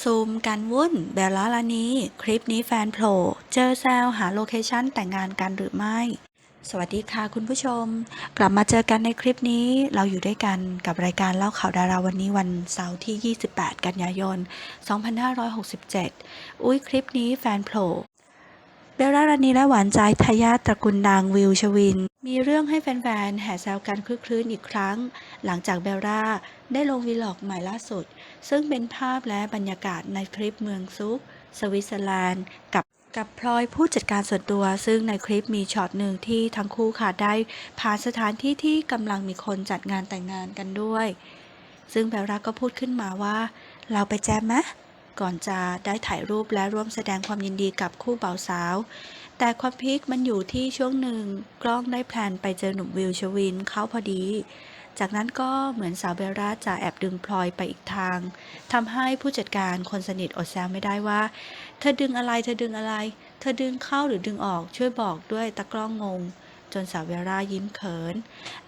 ซูมกันวุ่นเบลล่าลานีคลิปนี้แฟนโผล่เจอแซวหาโลเคชั่นแต่งงานกันหรือไม่ สวัสดีค่ะคุณผู้ชม กลับมาเจอกันในคลิปนี้เราอยู่ด้วยกันกับรายการเล่าข่าวดาราวันนี้วันเสาร์ที่ 28 กันยายน 2567 อุ้ยคลิปนี้แฟนโผล่ เบลล่ารานีและหวานใจทายาทตระกูลดังวิวชวิน มีเรื่องให้แฟนๆ แห่แซวกันคลึกคลื้นอีกครั้ง หลังจากเบลล่าได้ลงวีล็อกใหม่ล่าสุด ซึ่งเป็นภาพและบรรยากาศในทริปเมืองซุกสวิตเซอร์แลนด์กับกับพลอยผู้จัดการส่วนตัว ซึ่งในคลิปมีช็อตหนึ่งที่ทั้งคู่ค่ะได้ผ่านสถานที่ที่กำลังมีคนจัดงานแต่งงานกันด้วย ซึ่งเบลล่าก็พูดขึ้นมาว่า เราไปแจมไหม ก่อนจะได้ถ่ายรูปและร่วมแสดงความยินดีกับคู่บ่าวสาว แต่ความพีคมันอยู่ที่ช่วงหนึ่งกล้องได้แพลนไปเจอหนุ่มวิวชวินเขาพอดี จากนั้นก็เหมือนสาวเบลล่าจะแอบดึงพลอยไปอีกทางทำให้ผู้จัดการคนสนิทอดแซวไม่ได้ว่า เธอดึงอะไรเธอดึงอะไร เธอดึงเข้าหรือดึงออกช่วยบอกด้วยตะกล้องงงจนสาวเบลล่ายิ้มเขิน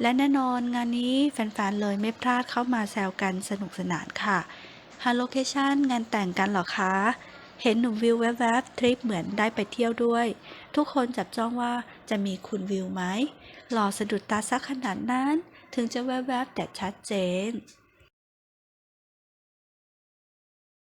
และแน่นอนงานนี้แฟนๆ เลยไม่พลาดเข้ามาแซวกันสนุกสนานค่ะ หาโลเคชันงานแต่งกันหรอคะ เห็นหนุ่มวิวแวบๆทริปเหมือนได้ไปเที่ยวด้วย ทุกคนจับจ้องว่าจะมีคุณวิวไหม หล่อสะดุดตาซักขนาดนั้น ถึงจะแวบๆแต่ชัดเจน